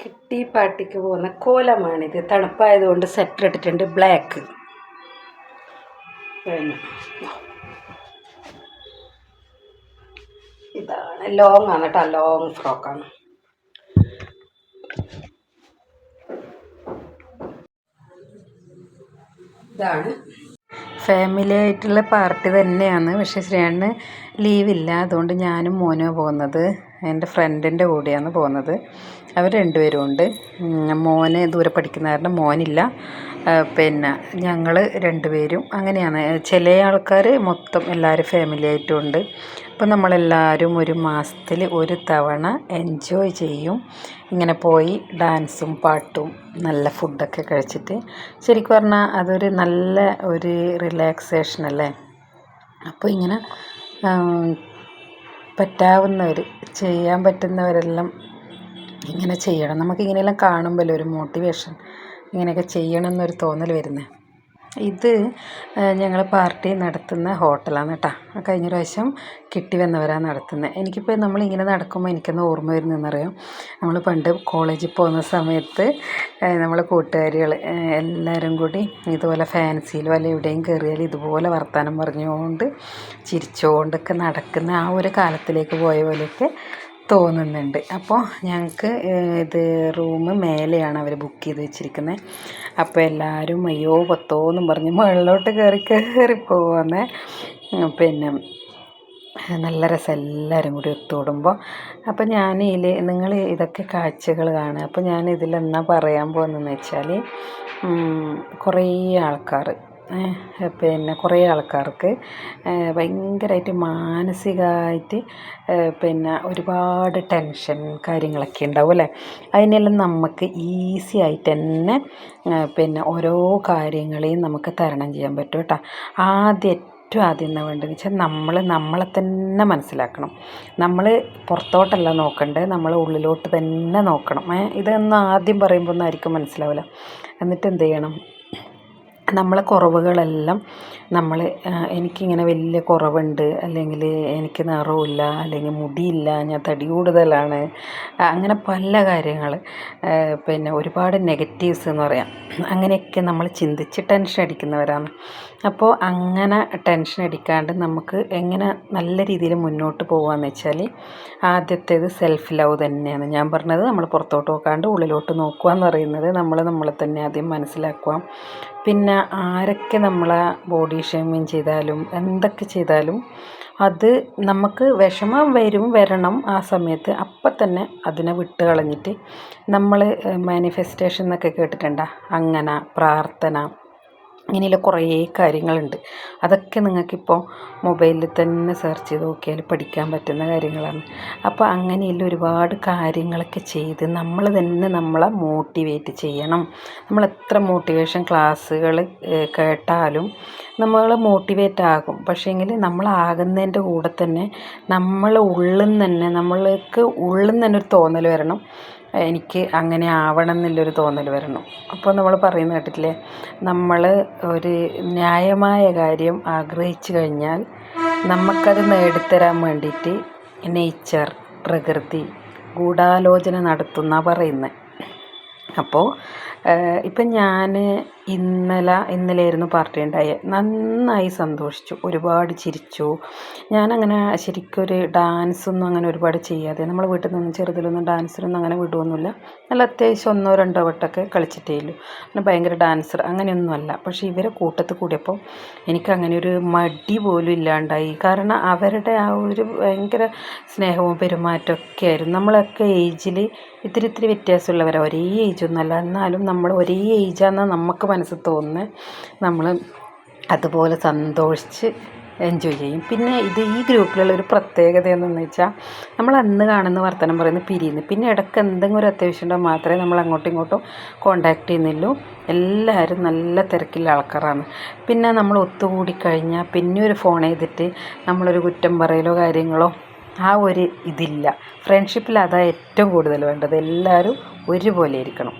കിട്ടി പാട്ടിക്ക് പോകുന്ന കോലമാണിത്. തണുപ്പായതുകൊണ്ട് സെറ്റർ ഇട്ടിട്ടുണ്ട് ബ്ലാക്ക് ഇതാണ്. ലോങ് ആണ് കേട്ടോ ലോങ് ഫ്രോക്കാണ് ഇതാണ്. ഫാമിലി ആയിട്ടുള്ള പാർട്ടി തന്നെയാണ്. പക്ഷേ ശ്രീയാണ് ലീവില്ല അതുകൊണ്ട് ഞാനും മോനോ പോകുന്നത്. എന്റെ ഫ്രണ്ടിന്റെ കൂടെയാണ് പോകുന്നത്. അവർ രണ്ടുപേരും ഉണ്ട്. മോന് ദൂരെ പഠിക്കുന്ന കാരണം മോനില്ല. പിന്നെ ഞങ്ങൾ രണ്ടുപേരും അങ്ങനെയാണ്. ചില ആൾക്കാർ മൊത്തം എല്ലാവരും ഫാമിലി ആയിട്ടും ഉണ്ട്. അപ്പം നമ്മളെല്ലാവരും ഒരു മാസത്തിൽ ഒരു തവണ എൻജോയ് ചെയ്യും. ഇങ്ങനെ പോയി ഡാൻസും പാട്ടും നല്ല ഫുഡൊക്കെ കഴിച്ചിട്ട്. ശരിക്കും പറഞ്ഞാൽ അതൊരു നല്ല ഒരു റിലാക്സേഷൻ അല്ലേ? അപ്പോൾ ഇങ്ങനെ പറ്റാവുന്നവർ ചെയ്യാൻ പറ്റുന്നവരെല്ലാം ഇങ്ങനെ ചെയ്യണം. നമുക്ക് ഇങ്ങനെയെല്ലാം കാണുമ്പോഴല്ലേ ഒരു മോട്ടിവേഷൻ ഇങ്ങനെയൊക്കെ ചെയ്യണം എന്നൊരു തോന്നൽ വരുന്നത് ഇത് ഞങ്ങൾ പാർട്ടി നടത്തുന്ന ഹോട്ടലാണ് കേട്ടോ കഴിഞ്ഞ പ്രാവശ്യം കിട്ടി വന്നവരാണ് നടത്തുന്നത് എനിക്കിപ്പോൾ നമ്മളിങ്ങനെ നടക്കുമ്പോൾ എനിക്കൊന്ന് ഓർമ്മ വരുന്നതെന്നറിയാം നമ്മൾ പണ്ട് കോളേജിൽ പോകുന്ന സമയത്ത് നമ്മളെ കൂട്ടുകാരികൾ എല്ലാവരും കൂടി ഇതുപോലെ ഫാൻസിയിലോ അല്ലെ എവിടെയും കയറിയാൽ ഇതുപോലെ വർത്തമാനം പറഞ്ഞുകൊണ്ട് ചിരിച്ചുകൊണ്ടൊക്കെ നടക്കുന്ന ആ ഒരു കാലത്തിലേക്ക് പോയ പോലെയൊക്കെ തോന്നുന്നുണ്ട്. അപ്പോൾ ഞങ്ങൾക്ക് ഇത് റൂം മേലെയാണ് അവർ ബുക്ക് ചെയ്ത് വെച്ചിരിക്കുന്നത് അപ്പോൾ എല്ലാവരും അയ്യോ പത്തോ എന്നും പറഞ്ഞ് മുകളിലോട്ട് കയറി കയറി പോവാന്ന്. പിന്നെ നല്ല രസം എല്ലാവരും കൂടി ഒത്തുകൂടുമ്പോൾ അപ്പോൾ ഞാൻ ഇതിൽ നിങ്ങൾ ഇതൊക്കെ കാഴ്ചകൾ കാണുക. അപ്പോൾ ഞാൻ ഇതിലെന്നാ പറയാൻ പോകുന്നതെന്ന് വെച്ചാൽ കുറേ ആൾക്കാർ പിന്നെ കുറേ ആൾക്കാർക്ക് ഭയങ്കരമായിട്ട് മാനസികമായിട്ട് പിന്നെ ഒരുപാട് ടെൻഷൻ കാര്യങ്ങളൊക്കെ ഉണ്ടാവും അല്ലേ? അതിനെല്ലാം നമുക്ക് ഈസി ആയിട്ട് തന്നെ പിന്നെ ഓരോ കാര്യങ്ങളെയും നമുക്ക് തരണം ചെയ്യാൻ പറ്റും കേട്ടോ. ആദ്യം ഏറ്റവും ആദ്യം എന്താ വേണ്ടതെന്ന് വെച്ചാൽ നമ്മൾ നമ്മളെ തന്നെ മനസ്സിലാക്കണം. നമ്മൾ പുറത്തോട്ടല്ല നോക്കണ്ടേ നമ്മൾ ഉള്ളിലോട്ട് തന്നെ നോക്കണം. ഇതൊന്നും ആദ്യം പറയുമ്പോൾ ഒന്നും ആയിരിക്കും മനസ്സിലാവില്ല. എന്നിട്ട് എന്ത് ചെയ്യണം? നമ്മളെ കുറവുകളെല്ലാം നമ്മൾ എനിക്കിങ്ങനെ വലിയ കുറവുണ്ട് അല്ലെങ്കിൽ എനിക്ക് നിറമില്ല അല്ലെങ്കിൽ മുടിയില്ല ഞാൻ തടി കൂടുതലാണ് അങ്ങനെ പല കാര്യങ്ങൾ പിന്നെ ഒരുപാട് നെഗറ്റീവ്സ് എന്ന് പറയാം. അങ്ങനെയൊക്കെ നമ്മൾ ചിന്തിച്ച് ടെൻഷൻ അടിക്കുന്നവരാണ്. അപ്പോൾ അങ്ങനെ ടെൻഷൻ അടിക്കാണ്ട് നമുക്ക് എങ്ങനെ നല്ല രീതിയിൽ മുന്നോട്ട് പോകാമെന്ന് വെച്ചാൽ ആദ്യത്തേത് സെൽഫ് ലവ് തന്നെയാണ്. ഞാൻ പറഞ്ഞത് നമ്മൾ പുറത്തോട്ട് നോക്കാണ്ട് ഉള്ളിലോട്ട് നോക്കുക എന്ന് പറയുന്നത് നമ്മൾ നമ്മളെ തന്നെ ആദ്യം മനസ്സിലാക്കുക. പിന്നെ ആരൊക്കെ നമ്മളെ ബോഡി ഷേമിങ് ചെയ്താലും എന്തൊക്കെ ചെയ്താലും അത് നമുക്ക് വിഷമം വരും വരണം ആ സമയത്ത്. അപ്പം തന്നെ അതിനെ വിട്ട് കളഞ്ഞിട്ട് നമ്മൾ മാനിഫെസ്റ്റേഷൻ എന്നൊക്കെ കേട്ടിട്ടുണ്ടോ? അങ്ങനെ പ്രാർത്ഥന ഇങ്ങനെയുള്ള കുറേ കാര്യങ്ങളുണ്ട്. അതൊക്കെ നിങ്ങൾക്കിപ്പോൾ മൊബൈലിൽ തന്നെ സെർച്ച് ചെയ്ത് നോക്കിയാൽ പഠിക്കാൻ പറ്റുന്ന കാര്യങ്ങളാണ്. അപ്പോൾ അങ്ങനെയുള്ള ഒരുപാട് കാര്യങ്ങളൊക്കെ ചെയ്ത് നമ്മൾ തന്നെ നമ്മളെ മോട്ടിവേറ്റ് ചെയ്യണം. നമ്മൾ എത്ര മോട്ടിവേഷൻ ക്ലാസ്സുകൾ കേട്ടാലും നമ്മൾ മോട്ടിവേറ്റ് ആകും. പക്ഷേങ്കിൽ നമ്മളാകുന്നതിന്റെ കൂടെ തന്നെ നമ്മൾ ഉള്ളിൽ നിന്ന് തന്നെ നമ്മൾക്ക് ഉള്ളിൽ നിന്ന് തന്നെ ഒരു തോന്നൽ വരണം. എനിക്ക് അങ്ങനെ ആവണം എന്നുള്ളൊരു തോന്നൽ വരണം. അപ്പോൾ നമ്മൾ പറയുന്ന കേട്ടിട്ടില്ലേ? നമ്മൾ ഒരു ന്യായമായ കാര്യം ആഗ്രഹിച്ചു കഴിഞ്ഞാൽ നമുക്കത് നേടിത്തരാൻ വേണ്ടിയിട്ട് നേച്ചർ പ്രകൃതി ഗൂഢാലോചന നടത്തുന്ന പറയുന്നത് അപ്പോൾ ഇപ്പം ഞാൻ ഇന്നലെ ഇന്നലെയായിരുന്നു പാർട്ടി ഉണ്ടായത് നന്നായി സന്തോഷിച്ചു. ഒരുപാട് ചിരിച്ചു. ഞാനങ്ങനെ ശരിക്കൊരു ഡാൻസൊന്നും അങ്ങനെ ഒരുപാട് ചെയ്യാതെ നമ്മൾ വീട്ടിൽ നിന്നും ചെറുതിലൊന്നും ഡാൻസിനൊന്നും അങ്ങനെ വിടുമൊന്നുമില്ല നല്ല അത്യാവശ്യം ഒന്നോ രണ്ടോ വട്ടമൊക്കെ കളിച്ചിട്ടേ ഉള്ളൂ. അങ്ങനെ ഭയങ്കര ഡാൻസർ അങ്ങനെയൊന്നുമല്ല പക്ഷേ ഇവരെ കൂട്ടത്തിൽ കൂടിയപ്പോൾ എനിക്ക് അങ്ങനെ ഒരു മടി പോലും ഇല്ലാണ്ടായി. കാരണം അവരുടെ ആ ഒരു ഭയങ്കര സ്നേഹവും പെരുമാറ്റമൊക്കെ ആയിരുന്നു. നമ്മളൊക്കെ ഏജിൽ ഇത്തിരി ഇത്തിരി വ്യത്യാസമുള്ളവരാണ് ഒരേ ഏജൊന്നുമല്ല. എന്നാലും നമ്മൾ ഒരേ ഏജാണെന്ന് നമുക്ക് മനസ്സിൽ തോന്നുന്നത് നമ്മൾ അതുപോലെ സന്തോഷിച്ച് എൻജോയ് ചെയ്യും. പിന്നെ ഇത് ഈ ഗ്രൂപ്പിലുള്ള ഒരു പ്രത്യേകത എന്തെന്ന് വെച്ചാൽ നമ്മൾ അന്ന് കാണുന്ന വർത്തനം പറയുന്നത് പിരിയുന്നു. പിന്നെ ഇടയ്ക്ക് എന്തെങ്കിലും ഒരു അത്യാവശ്യം ഉണ്ടെങ്കിൽ മാത്രമേ നമ്മൾ അങ്ങോട്ടും ഇങ്ങോട്ടും കോണ്ടാക്ട് ചെയ്യുന്നുള്ളൂ. എല്ലാവരും നല്ല തിരക്കിലുള്ള ആൾക്കാരാണ്. പിന്നെ നമ്മൾ ഒത്തുകൂടി കഴിഞ്ഞാൽ പിന്നെ ഒരു ഫോൺ ചെയ്തിട്ട് നമ്മളൊരു കുറ്റം പറയലോ കാര്യങ്ങളോ ആ ഒരു ഇതില്ല. ഫ്രണ്ട്ഷിപ്പിൽ അതാണ് ഏറ്റവും കൂടുതൽ വേണ്ടത്. എല്ലാവരും ഒരുപോലെ ഇരിക്കണം.